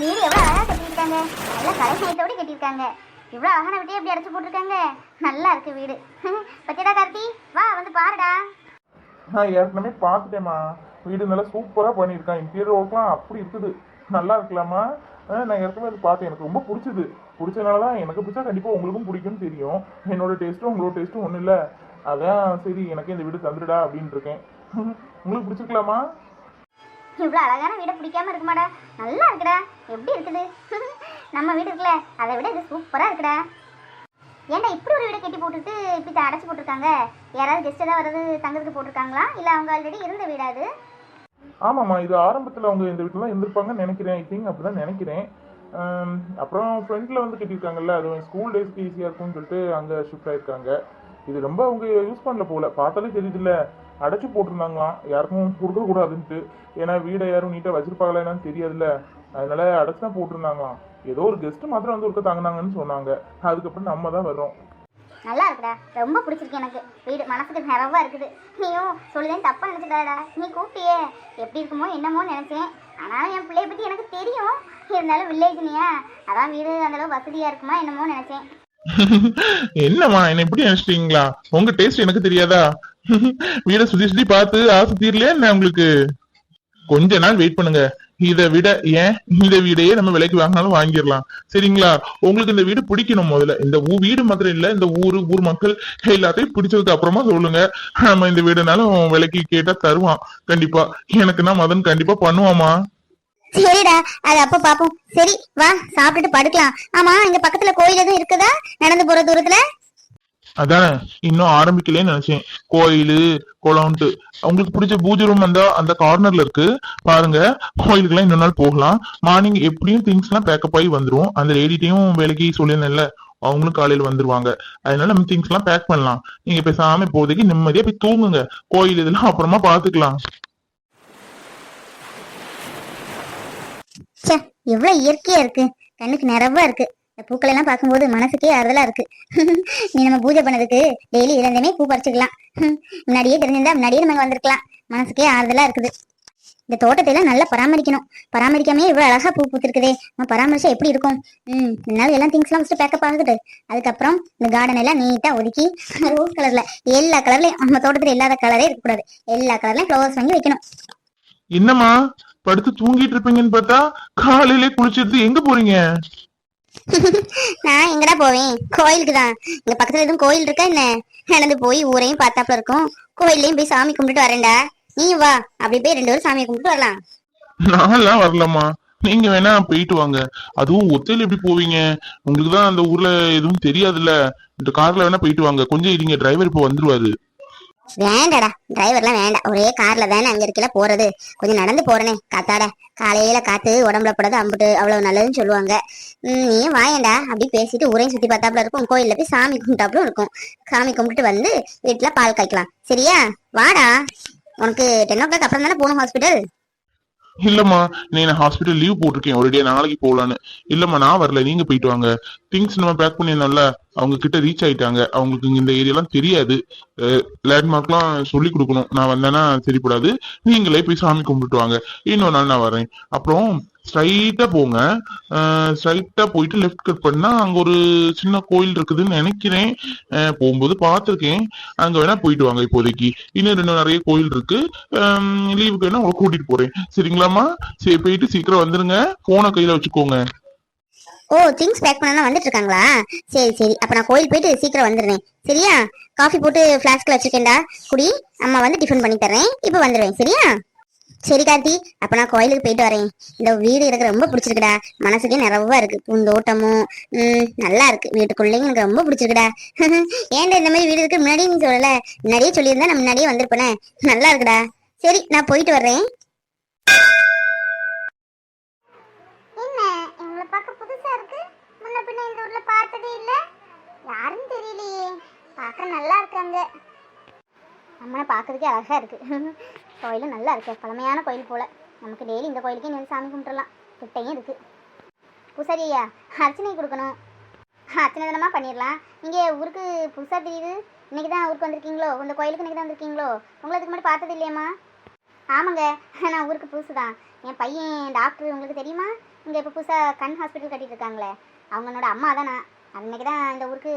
வீடு எவ்வளோ அழகாக கட்டியிருக்காங்க. நல்ல கலைநயத்தோடு கட்டியிருக்காங்க. இவ்வளோ அழகான வீட்டையே எப்படி அடைச்சு போட்டிருக்காங்க? நல்லா இருக்கு வீடு. பத்தியடா கார்த்தி? வா வந்து பாருடா. நான் ஏற்கனவே பார்த்துட்டேம்மா. வீடு நல்லா சூப்பராக பண்ணியிருக்கான். இன்டீரியர் ஒர்க்லாம் அப்படி இருக்குது. நல்லா இருக்கலாமா? நான் ஏற்கனவே அது பார்த்தேன். எனக்கு ரொம்ப பிடிச்சது. பிடிச்சனால தான் எனக்கு பிடிச்சா கண்டிப்பாக உங்களுக்கும் பிடிக்கும்னு தெரியும். என்னோட டேஸ்ட்டும் உங்களோட டேஸ்ட்டும் ஒன்றும் இல்லை. அதான் சரி எனக்கு இந்த வீடு தந்துடுடா அப்படின்ட்டு இருக்கேன். உங்களுக்கு பிடிச்சிருக்கலாமா? இவ்வளோ அழகான வீடை பிடிக்காம இருக்குமாடா? நல்லா இருக்குடா. எப்படி இருக்குது? நம்ம வீடு இருக்குல்ல அதை விட இது சூப்பராக இருக்குடா. ஏன்டா இப்படி ஒரு வீடை கட்டி போட்டுட்டு இப்படி அடைச்சி போட்டிருக்காங்க? யாராவது கெஸ்ட் ஏதாவது வர்றது தங்கறதுக்கு போட்டிருக்காங்களா? இல்லை அவங்க ஆல்ரெடி இருந்த வீடா அது? ஆமாம்மா இது ஆரம்பத்தில் அவங்க இந்த வீட்டில் இருந்திருப்பாங்கன்னு நினைக்கிறேன். ஐ திங்க் அப்படி தான் நினைக்கிறேன் அப்புறம் ஃப்ரெண்டில் வந்து கட்டியிருக்காங்கல்ல அது ஸ்கூல் டேஸ்க்கு ஈஸியாக இருக்கும்னு சொல்லிட்டு அங்கே ஷிஃப்ட் ஆயிருக்காங்க. இது ரொம்ப அவங்க யூஸ் பண்ணல போல. பார்த்தாலே தெரியுதுல்ல. அடைச்சி போட்டிருந்தாங்களாம் யாருக்கும் கொடுக்கக்கூடாதுன்ட்டு ஏன்னா வீடை யாரும் நீட்டாக வச்சிருப்பாங்களா என்னன்னு தெரியாதுல்ல. அதனால அடைச்சி தான் போட்டிருந்தாங்களாம் ஏதோ ஒரு கெஸ்ட் மாத்திரம் வந்து ஒருக்க தாங்கினாங்கன்னு சொன்னாங்க. அதுக்கப்புறம் நம்ம தான் வர்றோம். நல்லா இருக்குடா. ரொம்ப பிடிச்சிருக்கு எனக்கு. வீடு மனசுக்கு நிறைவா இருக்குது. நீயும் சொல்லுதேன் தப்பா நினைச்சிடாடா நீ கூப்பிட்டியே. எப்படி இருக்குமோ என்னமோ நினைச்சேன். ஆனாலும் என் பிள்ளைய பத்தி எனக்கு தெரியும். இருந்தாலும் வில்லேஜ்னியா அதான் வீடு அந்த அளவு வசதியா இருக்குமா என்னமோ நினைச்சேன். என்னம்மா என்ன இப்படி நினைச்சிட்டீங்களா? உங்க டேஸ்ட் எனக்கு தெரியாதா? வீட சுத்தி சுத்தி பார்த்து ஆசை தீரலையா என்ன உங்களுக்கு? கொஞ்ச நாள் வெயிட் பண்ணுங்க. இதை விட ஏன்? இந்த வீடையே நம்ம விலைக்கு வாங்கினாலும் வாங்கிடலாம். சரிங்களா? உங்களுக்கு இந்த வீடு பிடிக்கணும் முதல்ல. இந்த வீடு மாத்திரம் இல்ல இந்த ஊரு ஊர் மக்கள் எல்லாத்தையும் பிடிச்சதுக்கு அப்புறமா சொல்லுங்க. நம்ம இந்த வீடுனாலும் விலைக்கு கேட்டா தருவான். கண்டிப்பா. எனக்குன்னா மதன் கண்டிப்பா பண்ணுவாமா சரிடா அது அப்ப பாப்போம். சரி வா சாப்பிட்டுட்டு படுக்கலாம். ஆமா இங்க பக்கத்துல கோயில் எதுவும் இருக்குதா? நடந்து போற தூரத்துல? அதானே இன்னும் ஆரம்பிக்கலன்னு நினைச்சேன். கோயில் குளம்ட்டு உங்களுக்கு பிடிச்ச பூஜை ரூம் அந்த அந்த கார்னர்ல இருக்கு. பாருங்க கோயிலுக்குலாம் இன்னொரு நாள் போகலாம். மார்னிங் எப்படியும் திங்ஸ் எல்லாம் பேக்கப் ஆகி வந்துரும். அந்த லேடிட்டையும் வேலைக்கு சொல்லியிருந்தேன்ல அவங்களும் காலையில வந்துருவாங்க. அதனால நம்ம திங்ஸ் எல்லாம் பேக் பண்ணலாம். நீங்க பேசாம இப்போதைக்கு நிம்மதியா போய் தூங்குங்க. கோயில் இதெல்லாம் அப்புறமா பாத்துக்கலாம். சே எவ்வளவு இயற்கையா இருக்கு. கண்ணுக்கு நிறவா இருக்கு. இந்த பூக்கள் எல்லாம் பார்க்கும்போது மனசுக்கே ஆறுதலா இருக்கு. நீ நம்ம பூஜை பண்ணதுக்கு டெய்லி இழந்தமே பூ பறிச்சுக்கலாம். முன்னாடியே தெரிஞ்சிருந்தா முன்னாடியே நம்ம வந்திருக்கலாம். மனசுக்கே ஆறுதலா இருக்குது. இந்த தோட்டத்தை எல்லாம் நல்லா பராமரிக்கணும். பராமரிக்காமே இவ்வளவு அழகா பூ பூத்திருக்குதே. நம்ம பராமரிச்சா எப்படி இருக்கும்? ம் இதனால எல்லாம் திங்ஸ் எல்லாம் ஃபர்ஸ்ட் பேக்கப் ஆகுது அதுக்கப்புறம் இந்த கார்டன் எல்லாம் நீட்டா ஒதுக்கி ரோஸ் கலர்ல எல்லா கலர்லயும் நம்ம தோட்டத்துல இல்லாத கலரே இருக்கக்கூடாது. எல்லா கலர்லயும் ஃப்ளவர்ஸ் வாங்கி வைக்கணும். என்னம்மா? படுத்து தூங்கிட்டு இருப்பீங்கன்னு பார்த்தா காலையிலே குளிச்சிட்டு எங்க போறீங்க? நான் எங்கடா போவேன்? கோயிலுக்கு தான் இங்க பக்கத்துல எதுவும் கோயில் இருக்கா என்ன? நடந்து போய் ஊரையும் பார்த்தாப்புல இருக்கும். கோயிலையும் போய் சாமி கும்பிட்டுட்டு வரேன்டா. நீ வா. அப்படி போய் ரெண்டு பேரும் சாமியை கும்பிட்டு வரலாம். நான்லாம் வரலம்மா. நீங்க வேணா போயிட்டு வாங்க. அதுவும் ஒத்தையில எப்படி போவீங்க? உங்களுக்கு தான் அந்த ஊர்ல எதுவும் தெரியாதுல்ல. இந்த கார்ல வேணா போயிட்டு வாங்க. கொஞ்சம் இருங்க. டிரைவர் இப்போ வந்துருவாரு. வேண்டாடா டிரைவர்லாம் வேண்டாம் ஒரே கார்ல தானே அங்க இருக்கல போறது. கொஞ்சம் நடந்து போறனே காத்தாட. காலையில காத்து உடம்புல போடாத அம்புட்டு அவ்வளவு நல்லதுன்னு சொல்லுவாங்க. உம் நீயும் அப்படி பேசிட்டு ஊரையும் சுத்தி பார்த்தாப்புல இருக்கும். கோயில்ல போய் சாமி கும்பிட்டாப்புல இருக்கும். சாமி கும்பிட்டு வந்து வீட்டுல பால் காய்க்கலாம். சரியா? வாடா. உனக்கு டென் ஓ கிளாக் அப்புறம் தானே போகணும் ஹாஸ்பிட்டல் இல்லம்மா நீ நான் ஹாஸ்பிட்டல் லீவ் போட்டிருக்கேன் ஒரேடியா நாளைக்கு போகலான்னு இல்லம்மா நான் வரல நீங்க போயிட்டு வாங்க. திங்ஸ் நம்ம பேக் பண்ணியிருந்தோம்ல அவங்க கிட்ட ரீச் ஆயிட்டாங்க. அவங்களுக்கு இந்த ஏரியாலாம் தெரியாது. லேண்ட்மார்க்லாம் சொல்லி கொடுக்கணும். நான் வந்தேன்னா சரிப்படாது. நீங்களே போய் சாமி கும்பிட்டு வாங்க. இன்னொரு நாள் நான் வரேன். அப்புறம் ஸ்ட்ரைட்டா போங்க. ஸ்ட்ரைட்டா போயிட்டு லெஃப்ட் கட் பண்ணா அங்க ஒரு சின்ன கோயில் இருக்குதுன்னு நினைக்கிறேன். போகும்போது பார்த்துருக்கேன். அங்க வேணா போயிட்டு வாங்க இப்போதைக்கு. இன்னும் ரெண்டு நிறைய கோயில் இருக்கு. லீவுக்கு வேணா உங்களை கூட்டிட்டு போறேன். சரிங்களாம்மா? சரி போயிட்டு சீக்கிரம் வந்துருங்க. போனை கையில வச்சுக்கோங்க. ஓ திங்ஸ் பேக் பண்ணலாம் வந்துட்டு இருக்காங்களா சரி சரி. அப்ப நான் கோயில் போயிட்டு சீக்கிரம் வந்துடுறேன். சரியா? காஃபி போட்டு ஃபிளாஸ்க்ல வச்சிருக்கேன்டா. குடி. அம்மா வந்து டிஃபன் பண்ணி தர்றேன். இப்போ வந்துடுவேன். சரியா? சரி கார்த்தி. அப்ப நான் கோயிலுக்கு போயிட்டு வரேன். இந்த வீடு எனக்கு ரொம்ப பிடிச்சிருக்குடா. மனசுக்கே நிறைவா இருக்கு. பூந்தோட்டமும் ம் நல்லா இருக்கு. வீட்டுக்குள்ளேயும் எனக்கு ரொம்ப பிடிச்சிருக்குடா. ஏன்டா இந்த மாதிரி வீடு இருக்கு? முன்னாடியே நீ சொல்லல. முன்னாடியே சொல்லியிருந்தா நான் முன்னாடியே வந்திருப்பேனே. நல்லா இருக்குடா. சரி நான் போயிட்டு வர்றேன். இருக்கு? யாருன்னு தெரியலையே. பார்க்க நல்லா இருக்காங்க. பார்க்கறதுக்கே அழகா இருக்கு. கோயிலும் நல்லா இருக்கு. பழமையான கோயில் போல. நமக்கு டெய்லி இந்த கோயிலுக்கே நீ சாமி கும்பிட்டுலாம் கிட்டையும் இருக்கு. பூசாரி ஐயா அர்ச்சனை கொடுக்கணும். அர்ச்சனை தினமாக பண்ணிடலாம். நீங்கள் ஊருக்கு புதுசாக தெரியுது. இன்னைக்கு தான் ஊருக்கு வந்திருக்கீங்களோ? இந்த கோயிலுக்கு இன்னைக்கு தான் வந்திருக்கீங்களோ? உங்களை அதுக்கு முன்னாடி பார்த்தது இல்லையம்மா? ஆமாங்க. நான் ஊருக்கு புதுசு தான் என் பையன் டாக்டர் உங்களுக்கு தெரியுமா? இங்கே இப்போ புதுசாக கண் ஹாஸ்பிட்டல் கட்டிட்டு இருக்காங்களே. அவங்களோட அம்மா தான் நான். அன்னைக்கு தான் இந்த ஊருக்கு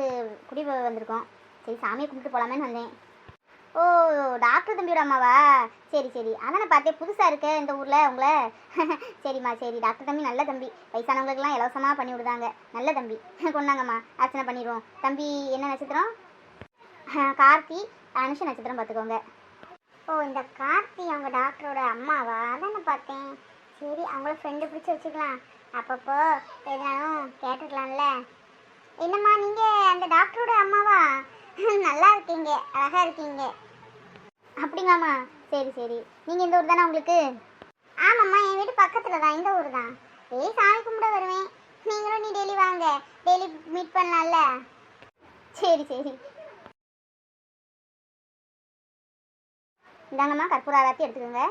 குடி வந்திருக்கோம். சரி சாமியை கும்பிட்டு போகலாமேன்னு வந்தேன். டாக்டர் தம்பியோட அம்மாவா? சரி சரி. அதானே பார்த்தேன். புதுசாக இருக்க இந்த ஊரில் உங்களை. சரிம்மா சரி. டாக்டர் தம்பி நல்ல தம்பி. வயசானவங்களுக்குலாம் இலவசமாக பண்ணி விடுதாங்க. நல்ல தம்பி. கொண்டாங்கம்மா. அர்ச்சனை பண்ணிடுவோம். தம்பி என்ன நட்சத்திரம்? கார்த்தி அனுஷ நட்சத்திரம் பார்த்துக்கோங்க. ஓ இந்த கார்த்தி அவங்க டாக்டரோட அம்மாவா? அதானே பார்த்தேன். சரி அவங்கள ஃப்ரெண்டு பிடிச்சி வச்சுக்கலாம். அப்பப்போ எதுனாலும் கேட்டுக்கலாம்ல. என்னம்மா நீங்கள் அந்த டாக்டரோட அம்மாவா? நல்லா இருக்கீங்க. அழகாக இருக்கீங்க. அப்படிங்களாம்மா சரி சரி. நீங்கள் இந்த ஊர் தானே உங்களுக்கு? ஆமாம்மா என் வீடு பக்கத்தில் தான் இந்த ஊர் தான். டெய்லி சாமி கும்பிட வருவேன். நீங்களும் நீ டெய்லி வாங்க. டெய்லி மீட் பண்ணலாம்ல? சரி சரி. இந்தாங்கம்மா கற்பூர ஆராத்தி எடுத்துக்கோங்க.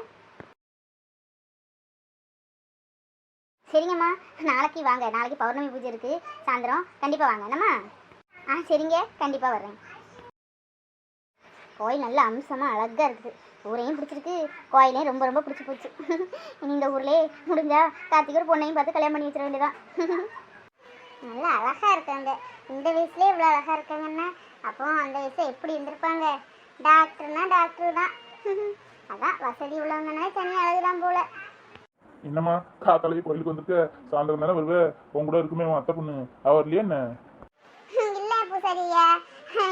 சரிங்கம்மா நாளைக்கு வாங்க. நாளைக்கு பௌர்ணமி பூஜை இருக்குது சாயந்தரம் கண்டிப்பாக வாங்க. என்னம்மா? ஆ சரிங்க. கண்டிப்பாக வர்றேன். கோயில் நல்ல அம்சமாக அழகாக இருக்குது. ஊரையும் பிடிச்சிருக்கு. கோயிலையும் ரொம்ப ரொம்ப பிடிச்சி போச்சு. இனி இந்த ஊர்லேயே முடிஞ்சா கார்த்திகை ஒரு பொண்ணையும் பார்த்து கல்யாணம் பண்ணி வச்சிட வேண்டியதான் நல்லா அழகாக இருக்காங்க இந்த வயசுலேயே இவ்வளோ அழகாக இருக்காங்கன்னா அப்போ அந்த வயசுல எப்படி இருந்திருப்பாங்க? டாக்டர்னா டாக்டர் தான். அதான் வசதி உள்ளவங்கன்னா தனி அழகு தான் போல. என்னம்மா காத்தாலே கோயிலுக்கு வந்திருக்க? சாயந்தரம் தானே வருவ? உன் கூட இருக்குமே உன் அத்தை பொண்ணு. அவர் இல்லையா என்ன? இல்ல பூசாரியா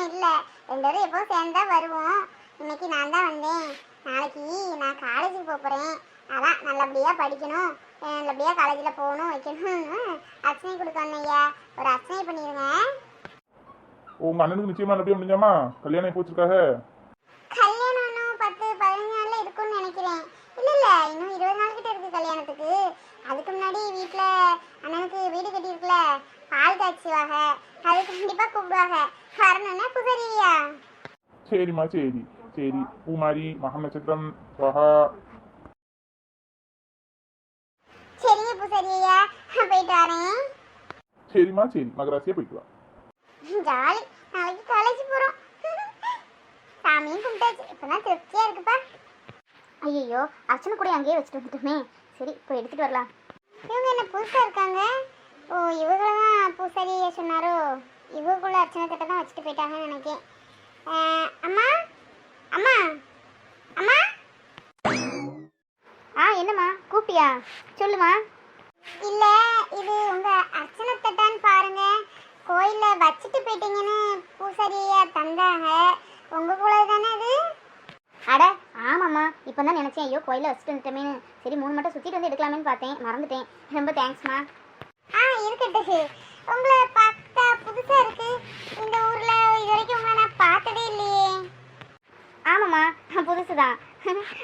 இல்ல. ரெண்டு பேரும் எப்போ சேர்ந்தா வருவோம்? இன்னைக்கு நான் தான் வந்தேன். நாளைக்கு நான் காலேஜுக்கு போக போகிறேன் அதான் நல்லபடியாக படிக்கணும். நல்லபடியாக காலேஜில் போகணும் வைக்கணும்னு அர்ச்சனை கொடுக்கணும் ஐயா. ஒரு அர்ச்சனை பண்ணிடுங்க உங்கள் அண்ணனுக்கு நிச்சயமாக நல்லபடியாக முடிஞ்சாமா? கல்யாணம் எப்போ வச்சிருக்காக கல்யாணம் இன்னும் பத்து பதினஞ்சு நாள்ல இருக்கும்னு நினைக்கிறேன் இல்ல இல்ல இன்னும் இருபது நாள் கிட்ட இருக்கு கல்யாணத்துக்கு அதுக்கு முன்னாடி வீட்ல அண்ணனுக்கு வீடு கட்டியிருக்குல பால் காய்ச்சுவாங்க அதுக்கு கண்டிப்பா கூப்பிடுவாங்க வரணும்னா புகரியா சரிம்மா சரி சரி பூமாரி மகா நட்சத்திரம் சுவஹா சரிங்க புசரியா போயிட்டு வரேன் சரிம்மா சரி மகராசியா போயிட்டு வா ஜாலி நாளைக்கு காலேஜ் போறோம் சாமியும் கும்பிட்டாச்சு இப்பதான் திருப்தியா இருக்குப்பா ஐயோ அர்ச்சனை கூட அங்கேயே வச்சுட்டு வந்துட்டோமே சரி போய் எடுத்துட்டு வரலாம் இவங்க என்ன புதுசா இருக்காங்க ஓ இவங்கள தான் பூசாரியா சொன்னாரோ இவங்களுக்குள்ள அர்ச்சனை தட்டை தான் வச்சுட்டு போயிட்டாங்கன்னு நினைக்கிறேன் அம்மா? அம்மா? அம்மா? ஆ என்னம்மா? கூப்பிட்டியா? சொல்லுமா இல்ல இது உங்க அர்ச்சனை தட்டான்னு பாருங்க. கோயில்ல வச்சுட்டு போயிட்டீங்கன்னு பூசாரியா தந்தாங்க. உங்க கூட தானே அது? அட ஆமாம்மா. இப்போ தான் நினச்சேன் ஐயோ கோயிலில் வச்சுட்டு வந்துட்டோமேனு சரி மூணு மட்டும் சுற்றிட்டு வந்து எடுக்கலாமேன்னு பார்த்தேன். மறந்துட்டேன். ரொம்ப தேங்க்ஸ்மா ஆ இருக்கட்டும் உங்களை பார்த்தா புதுசாக இருக்கு. இந்த ஊரில் இது வரைக்கும் உங்களை நான் பார்த்ததே இல்லையே ஆமாம்மா புதுசு தான்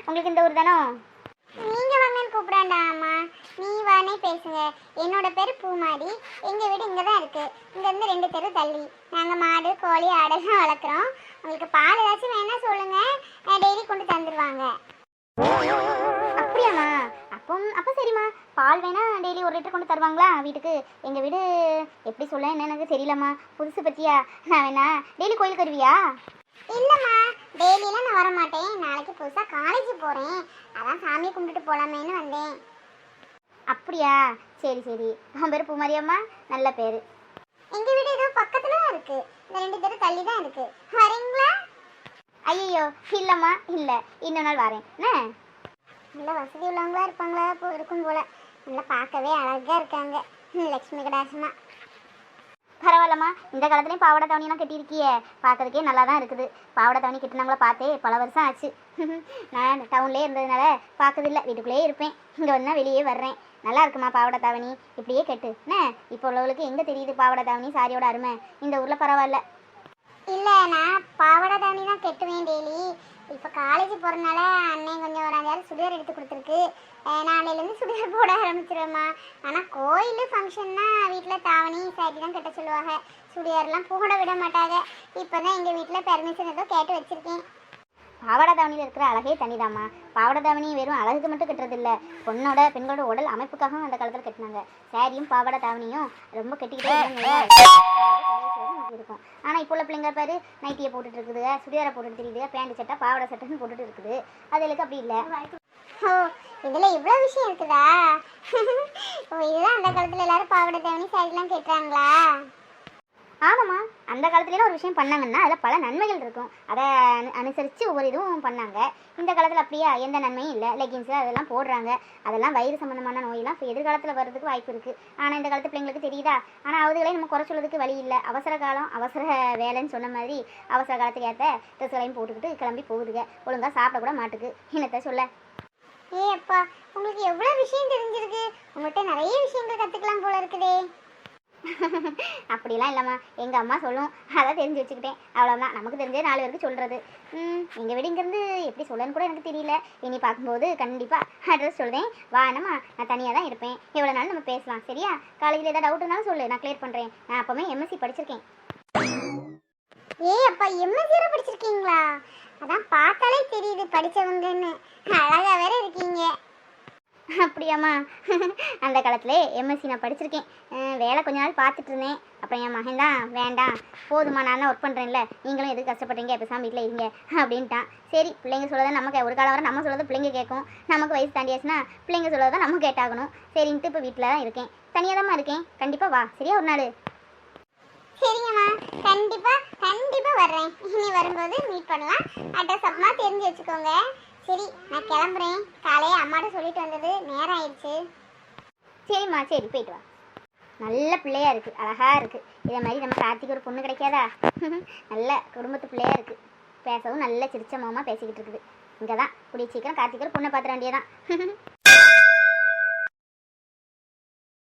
உங்களுக்கு இந்த ஊர் தானோ? நீங்க வாங்கன்னு கூப்பிடாண்டாமா நீ வானே பேசுங்க. என்னோட பேர் பூமாரி. எங்க வீடு இங்க தான் இருக்கு. இங்க இருந்து ரெண்டு தெரு தள்ளி. நாங்க மாடு கோழி ஆடெல்லாம் வளர்க்குறோம். உங்களுக்கு பால் ஏதாச்சும் வேணா சொல்லுங்க. டெய்லி கொண்டு தந்துருவாங்க. அப்படியாம்மா? அப்போ அப்போ சரிம்மா. பால் வேணா டெய்லி ஒரு லிட்டர் கொண்டு தருவாங்களா வீட்டுக்கு? எங்கள் வீடு எப்படி சொல்ல என்ன எனக்கு தெரியலம்மா. புதுசு பற்றியா நான் வேணா டெய்லி கோயிலுக்கு வருவியா? இல்லைம்மா டெய்லியெல்லாம் நான் வர மாட்டேன் நாளைக்கு புதுசாக காலேஜ் போகிறேன் அதான் சாமியை கும்பிட்டுட்டு போகலாமேன்னு வந்தேன். அப்படியா? சரி சரி. உன் பேர் பூமாரியம்மா? நல்ல பேர். எங்கள் வீடு ஏதோ பக்கத்தில் தான் இருக்கு. இந்த ரெண்டு பேரும் தள்ளி தான் இருக்கு. வரீங்களா? ஐயோ இல்லைம்மா இல்லை. இன்னொரு நாள் வரேன். என்ன? நல்ல வசதி உள்ளவங்களா இருப்பாங்களா இருக்கும் போல. நல்லா பார்க்கவே அழகா இருக்காங்க. லக்ஷ்மி கடாசமா பரவாயில்லம்மா. இந்த காலத்துலேயும் பாவாடை தவணியெல்லாம் கட்டியிருக்கியே. பார்க்கறதுக்கே நல்லா தான் இருக்குது. பாவாடை தாவணி கட்டினவங்கள பார்த்தே பல வருஷம் ஆச்சு. நான் டவுன்லேயே இருந்ததுனால பார்க்கறதில்ல. வீட்டுக்குள்ளேயே இருப்பேன். இங்கே வந்தால் வெளியே வர்றேன். நல்லா இருக்குமா பாவாடை தாவணி? இப்படியே கட்டு. என்ன? இப்போ உள்ளவளுக்கு எங்கே தெரியுது பாவாடை தாவணி சாரியோட அருமை? இந்த ஊரில் பரவாயில்ல. இல்லை நான் பாவாடை தாவணி தான் கட்டுவேன் டெய்லி. இப்போ காலேஜ் போகிறனால அண்ணன் கொஞ்சம் ஒரு அஞ்சாறு சுடிதார் எடுத்து கொடுத்துருக்கு. நாளையிலேருந்து சுடிதார் போட ஆரம்பிச்சிருவேம்மா. ஆனால் கோயில் ஃபங்க்ஷன்னா வீட்டில் தாவணி சாட்டி தான் கட்ட சொல்லுவாங்க. சுடிதார்லாம் போட விட மாட்டாங்க. இப்போ தான் எங்கள் வீட்டில் பெர்மிஷன் ஏதோ கேட்டு வச்சுருக்கேன். பாவாடை தாவணியில் இருக்கிற அழகே தனிதாம்மா. பாவாடை தாவணி வெறும் அழகுக்கு மட்டும் கட்டுறது இல்ல பொண்ணோட பெண்களோட உடல் அமைப்புக்காகவும் அந்த காலத்தில் கட்டினாங்க. சாரியும் பாவாடை தாவணியும் ரொம்ப கட்டிக்கிட்டே இருக்கும் ஆனால் இப்போ உள்ள பிள்ளைங்க பாரு நைட்டியை போட்டுட்டு இருக்குதுங்க சுடிதாரை போட்டுட்டு தெரியுதுங்க பேண்ட் சட்டை பாவாடை சட்டைன்னு போட்டுட்டு இருக்குது அதுகளுக்கு அப்படி இல்லை? ஓ இதுல இவ்வளவு விஷயம் இருக்குதா? ஓ இதுதான் அந்த காலத்துல எல்லாரும் பாவாடை தாவணி சாரிலாம் கேட்டாங்களா ஆமாம்மா. அந்த காலத்துலலாம் ஒரு விஷயம் பண்ணாங்கன்னா அதில் பல நன்மைகள் இருக்கும். அதை அனு அனுசரித்து ஒவ்வொரு இதுவும் பண்ணாங்க. இந்த காலத்தில் அப்படியா? எந்த நன்மையும் இல்லை. லெகின்ஸு அதெல்லாம் போடுறாங்க. அதெல்லாம் வயிறு சம்மந்தமான நோயெல்லாம் இப்போ எதிர்காலத்தில் வர்றதுக்கு வாய்ப்பு இருக்குது ஆனால் இந்த காலத்து பிள்ளைங்களுக்கு தெரியுதா? ஆனால் அவதுகளை நம்ம குறை சொல்றதுக்கு வழி இல்லை. அவசர காலம் அவசர வேலைன்னு சொன்ன மாதிரி அவசர காலத்துக்கு ஏற்ற ட்ரெஸ்களையும் போட்டுக்கிட்டு கிளம்பி போகுதுங்க ஒழுங்காக சாப்பிட கூட மாட்டுக்கு. என்னத்தை சொல்ல? ஏ அப்பா உங்களுக்கு எவ்வளோ விஷயம் தெரிஞ்சிருக்கு? உங்கள்கிட்ட நிறைய விஷயங்கள் கற்றுக்கலாம் போல இருக்குதே. அப்படிலாம் இல்லைம்மா. எங்கள் அம்மா சொல்லும். அதான் தெரிஞ்சு வச்சுக்கிட்டேன். அவ்வளோதான் நமக்கு தெரிஞ்சே நாலு பேருக்கு சொல்கிறது எங்கள் வீடு இங்கேருந்து எப்படி சொல்லன்னு கூட எனக்கு தெரியல. இனி பார்க்கும்போது கண்டிப்பாக அட்ரஸ் சொல்கிறேன் வா என்னம்மா? நான் தனியாக தான் இருப்பேன். எவ்வளோ நாள் நம்ம பேசலாம். சரியா? காலேஜில் ஏதாவது டவுட் இருந்தாலும் சொல்லு. நான் கிளியர் பண்ணுறேன் நான் அப்போவே எம்எஸ்சி படிச்சிருக்கேன். ஏ அப்பா எம்எஸ்சியோட படிச்சிருக்கீங்களா? அதான் பார்த்தாலே தெரியுது படிச்சவங்கன்னு. அழகாக வேற இருக்கீங்க. அப்படியாம்மா. அந்த காலத்திலே எம்எஸ்சி நான் படிச்சிருக்கேன். வேலை கொஞ்ச நாள் பார்த்துட்டு இருந்தேன் அப்புறம் என் மகன் தான் வேண்டாம். போதுமா நான் தான் ஒர்க் பண்ணுறேன்ல நீங்களும் எதுக்கு கஷ்டப்படுறீங்க? பேசாமல் வீட்டில் இருங்க. அப்படின்ட்டான். சரி பிள்ளைங்க சொல்லதை நமக்கு ஒரு காலம் வர நம்ம சொல்லதை பிள்ளைங்க கேட்கும். நமக்கு வயசு தாண்டியாச்சுன்னா பிள்ளைங்க சொல்லதை நம்ம கேட்டாகணும். சரின்ட்டு இப்போ வீட்டில் தான் இருக்கேன். தனியாக தான் இருக்கேன். கண்டிப்பாக வா. சரியா ஒரு நாள்? சரிங்கம்மா. கண்டிப்பாக கண்டிப்பாக வர்றேன். இனி வரும்போது மீட் பண்ணலாம். அட்ரஸ் அப்புறமா தெரிஞ்சு வச்சுக்கோங்க. சரி நான் கிளம்புறேன். காலையே அம்மாட்ட சொல்லிட்டு வந்தது நேரம் ஆயிடுச்சு. சரிம்மா சரி போயிட்டு வா. நல்ல பிள்ளையா இருக்கு அழகா இருக்கு. இதே மாதிரி நம்ம கார்த்திக் ஒரு பொண்ணு கிடைக்காதா? நல்ல குடும்பத்து பிள்ளையா இருக்கு. பேசவும் நல்ல சிரிச்ச மாமா பேசிக்கிட்டு இருக்குது. இங்கே தான் கூடிய சீக்கிரம் கார்த்திக் ஒரு பொண்ணை பார்த்துட வேண்டியதான்